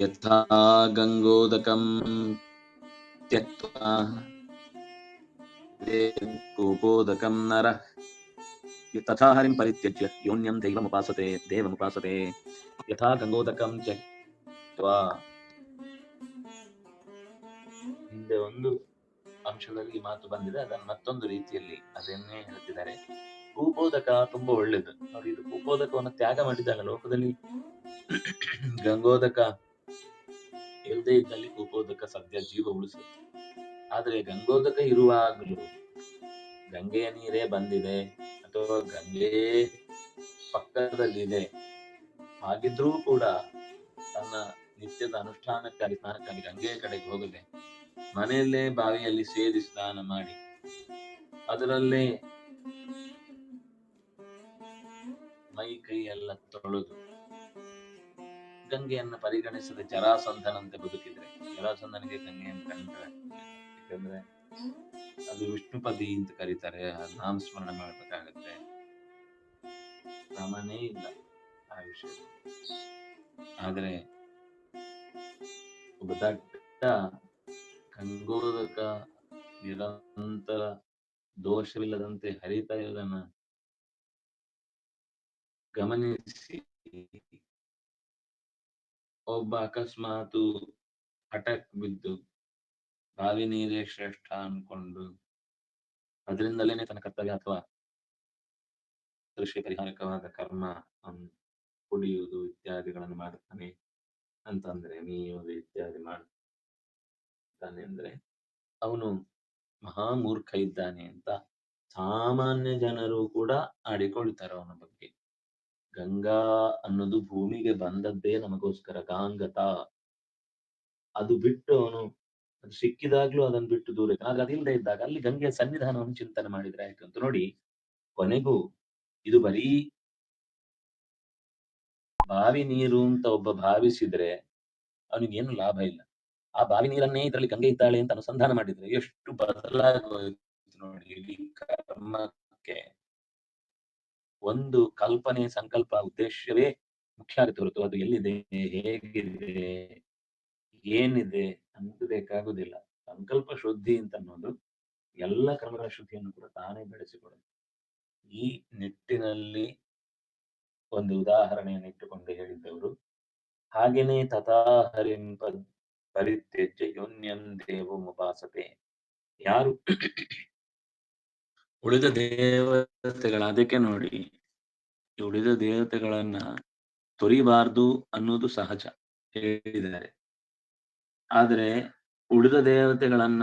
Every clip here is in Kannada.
ಯಥಾ ಗಂಗೋದಕಂ त्यक्त्वा ಕೂಪೋದಕಂ ನರ ತಥಾ ಹರಿಂ ಪರಿತ್ಯಜ್ಯ ಯೋನ್ಯಂ दैवमुपासते, देवमुपासते। ಯಥಾ ಗಂಗೋದಕಂ त्यक्त्वा ಹಿಂದೆ ಒಂದು ಅಂಶದಲ್ಲಿ ಮಾತು ಬಂದಿದೆ, ಅದನ್ನು ಮತ್ತೊಂದು ರೀತಿಯಲ್ಲಿ ಅದನ್ನೇ ಹೇಳ್ತಿದ್ದಾರೆ. ಕೂಪೋದಕ ತುಂಬಾ ಒಳ್ಳೇದು. ನೋಡಿ ಇದು ಭೂಬೋಧಕವನ್ನು ತ್ಯಾಗ ಮಾಡಿದಾಗ ಲೋಕದಲ್ಲಿ ಗಂಗೋದಕ ಇಲ್ಲದೆ ಇದ್ದಲ್ಲಿ ಭೂಬೋಧಕ ಸದ್ಯ ಜೀವ ಉಳಿಸುತ್ತೆ. ಆದ್ರೆ ಗಂಗೋದಕ ಇರುವಾಗಲೂ ಗಂಗೆಯ ನೀರೇ ಬಂದಿದೆ, ಅಥವಾ ಗಂಗೆ ಪಕ್ಕದಲ್ಲಿದೆ, ಹಾಗಿದ್ರೂ ಕೂಡ ತನ್ನ ನಿತ್ಯದ ಅನುಷ್ಠಾನಕ್ಕಾಗಿ, ಸ್ನಾನಕ್ಕಾಗಿ ಗಂಗೆಯ ಕಡೆಗೆ ಹೋಗದೆ ಮನೆಯಲ್ಲೇ ಬಾವಿಯಲ್ಲಿ ಸೇರಿ ಸ್ನಾನ ಮಾಡಿ, ಅದರಲ್ಲೇ ಮೈ ಕೈ ಎಲ್ಲ ತೊಳೆದು ಗಂಗೆಯನ್ನ ಪರಿಗಣಿಸದೆ ಜರಾಸಂಧನಂತೆ ಬದುಕಿದ್ರೆ, ಜರಾಸಂಧನಿಗೆ ಗಂಗೆಯನ್ನು ಕಂಡ್ರೆ ಯಾಕಂದ್ರೆ ಅದು ವಿಷ್ಣುಪದಿ ಅಂತ ಕರೀತಾರೆ ನಾಮ ಸ್ಮರಣೆ ಮಾಡ್ಬೇಕಾಗತ್ತೆ. ಕ್ರಮನೇ ಇಲ್ಲ ಆ ವಿಷಯ ಆದ್ರೆ ಒಬ್ಬ ದಟ್ಟ ಕಂಗೋದಕ ನಿರಂತರ ದೋಷವಿಲ್ಲದಂತೆ ಹರಿತಾ ಇರೋದನ್ನ ಗಮನಿಸಿ. ಒಬ್ಬ ಅಕಸ್ಮಾತು ಹಠಕ್ ಬಿದ್ದು ಬಾವಿ ನೀರೇ ಶ್ರೇಷ್ಠ ಅನ್ಕೊಂಡು ಅದರಿಂದಲೇನೆ ತನ್ನ ಕರ್ತವ್ಯ ಅಥವಾ ಕೃಷಿ ಪರಿಹಾರಕವಾದ ಕರ್ಮ ಕುಡಿಯುವುದು ಇತ್ಯಾದಿಗಳನ್ನು ಮಾಡುತ್ತಾನೆ ಅಂತಂದ್ರೆ ಮೀಯುವುದು ಇತ್ಯಾದಿ ಮಾಡ್ತಾನೆ ಅಂದ್ರೆ ಅವನು ಮಹಾಮೂರ್ಖ ಇದ್ದಾನೆ ಅಂತ ಸಾಮಾನ್ಯ ಜನರು ಕೂಡ ಆಡಿಕೊಳ್ತಾರೆ ಅವನ ಬಗ್ಗೆ. ಗಂಗಾ ಅನ್ನೋದು ಭೂಮಿಗೆ ಬಂದದ್ದೇ ನಮಗೋಸ್ಕರ, ಗಾಂಗತ. ಅದು ಬಿಟ್ಟು ಅವನು ಅದು ಸಿಕ್ಕಿದಾಗ್ಲೂ ಅದನ್ನ ಬಿಟ್ಟು ದೂರ. ಆದ್ರೆ ಅದಿಲ್ಲದೆ ಇದ್ದಾಗ ಅಲ್ಲಿ ಗಂಗೆಯ ಸನ್ನಿಧಾನವನ್ನು ಚಿಂತನೆ ಮಾಡಿದ್ರೆ ಆಯ್ತು ನೋಡಿ, ಕೊನೆಗೂ ಇದು ಬರೀ ಬಾವಿ ನೀರು ಅಂತ ಒಬ್ಬ ಭಾವಿಸಿದ್ರೆ ಅವನಿಗೇನು ಲಾಭ ಇಲ್ಲ. ಆ ಬಾವಿ ನೀರನ್ನೇ ಇದರಲ್ಲಿ ಗಂಗೆ ಇದ್ದಾಳೆ ಅಂತ ಅನುಸಂಧಾನ ಮಾಡಿದ್ರೆ ಎಷ್ಟು ಬದಲಾಗೋಯ್ತು ನೋಡಿ. ಕರ್ಮ ಒಂದು ಕಲ್ಪನೆ, ಸಂಕಲ್ಪ, ಉದ್ದೇಶವೇ ಮುಖ್ಯ ಆಗುತ್ತೆ ಹೊರತು ಅದು ಎಲ್ಲಿದೆ, ಹೇಗಿದೆ, ಏನಿದೆ ಬೇಕಾಗುದಿಲ್ಲ ಸಂಕಲ್ಪ ಶುದ್ಧಿ ಅಂತ ಅನ್ನೋದು ಎಲ್ಲ ಕ್ರಮಗಳ ಶುದ್ಧಿಯನ್ನು ಕೂಡ ತಾನೇ ಬೆಳೆಸಿಕೊಡುತ್ತೆ. ಈ ನಿಟ್ಟಿನಲ್ಲಿ ಒಂದು ಉದಾಹರಣೆಯನ್ನು ಇಟ್ಟುಕೊಂಡು ಹೇಳಿದ್ದವರು, ಹಾಗೇನೆ ತಥಾ ಹರಿಂ ಪರಿತ್ಯಜ್ಯ ಯೋನ್ಯಂ ದೇವಮುಪಾಸತೆ ಯಾರು ಉಳಿದ ದೇವತೆಗಳ ಅದಕ್ಕೆ ನೋಡಿ ಉಳಿದ ದೇವತೆಗಳನ್ನ ತೊರಿಬಾರ್ದು ಅನ್ನೋದು ಸಹಜ ಹೇಳಿದ್ದಾರೆ. ಆದರೆ ಉಳಿದ ದೇವತೆಗಳನ್ನ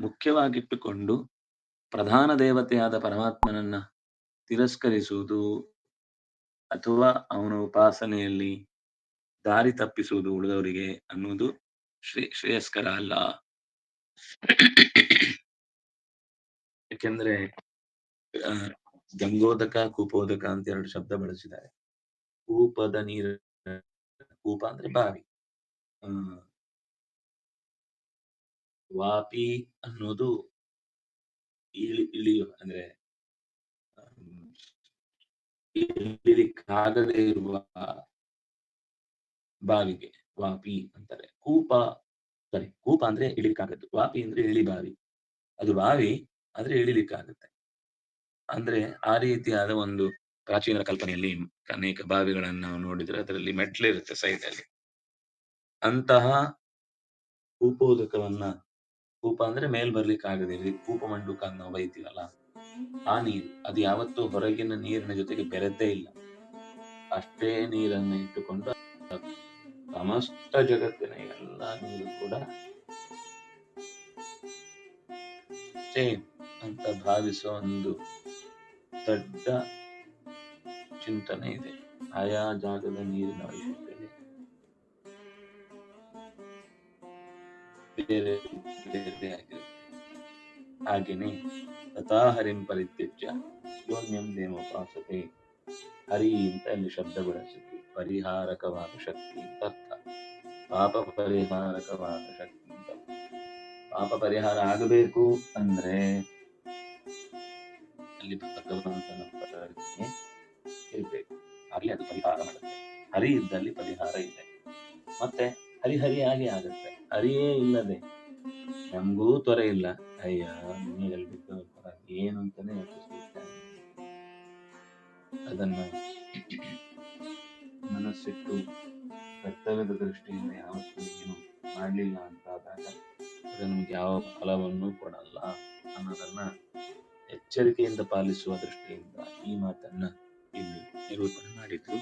ಮುಖ್ಯವಾಗಿಟ್ಟುಕೊಂಡು ಪ್ರಧಾನ ದೇವತೆಯಾದ ಪರಮಾತ್ಮನನ್ನ ತಿರಸ್ಕರಿಸುವುದು ಅಥವಾ ಅವನ ಉಪಾಸನೆಯಲ್ಲಿ ದಾರಿ ತಪ್ಪಿಸುವುದು ಉಳಿದವರಿಗೆ ಅನ್ನುವುದು ಶ್ರೇ ಶ್ರೇಯಸ್ಕರ ಅಲ್ಲ. ಯಾಕೆಂದ್ರೆ ಗಂಗೋದಕ, ಕೂಪೋದಕ ಅಂತ ಎರಡು ಶಬ್ದ ಬಳಸಿದ್ದಾರೆ. ಕೂಪದ ನೀರು, ಕೂಪ ಅಂದ್ರೆ ಬಾವಿ. ವಾಪಿ ಅನ್ನೋದು ಇಳಿ, ಇಳಿಯು ಅಂದ್ರೆ ಇಳಿಲಿಕ್ಕಾಗದೇ ಇರುವ ಬಾವಿಗೆ, ವಾಪಿ ಅಂತಾರೆ. ಕೂಪ, ಸಾರಿ, ಕೂಪ ಅಂದ್ರೆ ಇಳಿಲಿಕ್ಕಾಗದ್ದು. ವಾಪಿ ಅಂದ್ರೆ ಇಳಿ ಬಾವಿ. ಅದು ಬಾವಿ ಆದ್ರೆ ಇಳಿಲಿಕ್ಕಾಗತ್ತೆ. ಅಂದ್ರೆ ಆ ರೀತಿಯಾದ ಒಂದು ಪ್ರಾಚೀನ ಕಲ್ಪನೆಯಲ್ಲಿ ಅನೇಕ ಬಾವಿಗಳನ್ನು ನಾವು ನೋಡಿದ್ರೆ ಅದರಲ್ಲಿ ಮೆಟ್ಲಿರುತ್ತೆ ಸೈಡ್ ಅಲ್ಲಿ. ಅಂತಹ ಕೂಪೋದಕವನ್ನ ಕೂಪ ಅಂದ್ರೆ ಮೇಲ್ ಬರ್ಲಿಕ್ಕೆ ಆಗದೆ ಕೂಪ ಮಂಡುಕ ನಾವು ಬೈತೀವಲ್ಲ, ಆ ನೀರು. ಅದು ಯಾವತ್ತೂ ಹೊರಗಿನ ನೀರಿನ ಜೊತೆಗೆ ಬೆರೆದೇ ಇಲ್ಲ. ಅಷ್ಟೇ ನೀರನ್ನ ಇಟ್ಟುಕೊಂಡು ಸಮಸ್ತ ಜಗತ್ತಿನ ಎಲ್ಲ ನೀರು ಕೂಡ ಸೇಮ್ ಅಂತ ಭಾವಿಸುವ ಒಂದು ದೊಡ್ಡ ಚಿಂತನೆ ಇದೆ. ಆಯಾ ಜಾಗದ ನೀರಿನ ವೈಶಿಷ್ಟ್ಯ ಬೇರೆ ಬೇರೆ ಆಗಿರುತ್ತೆ. ಹಾಗೇನೆ ತಥಾ ಹರಿಂ ಪರಿತ್ಯಜ್ಯ ಯೋನ್ಯಂ ದೇವೋಪಾಸತೆ ಹರಿ ಅಂತ ಅಲ್ಲಿ ಶಬ್ದ ಬಳಸಿದ್ವಿ ಪರಿಹಾರಕವಾದ ಶಕ್ತಿ ಅಂತ ಅರ್ಥ. ಪಾಪ ಪರಿಹಾರಕವಾದ ಶಕ್ತಿ ಅಂತ ಪಾಪ ಪರಿಹಾರ ಆಗಬೇಕು ಅಂದ್ರೆ ಅಲ್ಲಿ ಭಗವಂತನ ಪ್ರಾರ್ಥನೆ ಇರ್ಬೇಕು. ಆಗ ಅಲ್ಲಿ ಅದು ಪರಿಹಾರ ಮಾಡುತ್ತೆ. ಹರಿ ಇದ್ದಲ್ಲಿ ಪರಿಹಾರ ಇದೆ. ಮತ್ತೆ ಹರಿಹರಿಯಾಗಿ ಆಗುತ್ತೆ. ಹರಿಯೇ ಇಲ್ಲದೆ ನಮಗೂ ತೊರೆ ಇಲ್ಲ. ಅಯ್ಯ ನಿಮಗೆಲ್ಲಿ ಬಿಟ್ಟು ಏನು ಅಂತಾನೆ ಅದನ್ನ ಮನಸ್ಸಿಟ್ಟು ಕರ್ತವ್ಯದ ದೃಷ್ಟಿಯಿಂದ ಯಾವತ್ತೂ ಏನು ಮಾಡಲಿಲ್ಲ ಅಂತಾದಾಗ ಅದು ನಮ್ಗೆ ಯಾವ ಫಲವನ್ನು ಕೊಡಲ್ಲ ಅನ್ನೋದನ್ನ ಎಚ್ಚರಿಕೆಯಿಂದ ಪಾಲಿಸುವ ದೃಷ್ಟಿಯಿಂದ ಈ ಮಾತನ್ನ ಇಲ್ಲಿ ನಿರೂಪಣೆ ಮಾಡಿದ್ರು.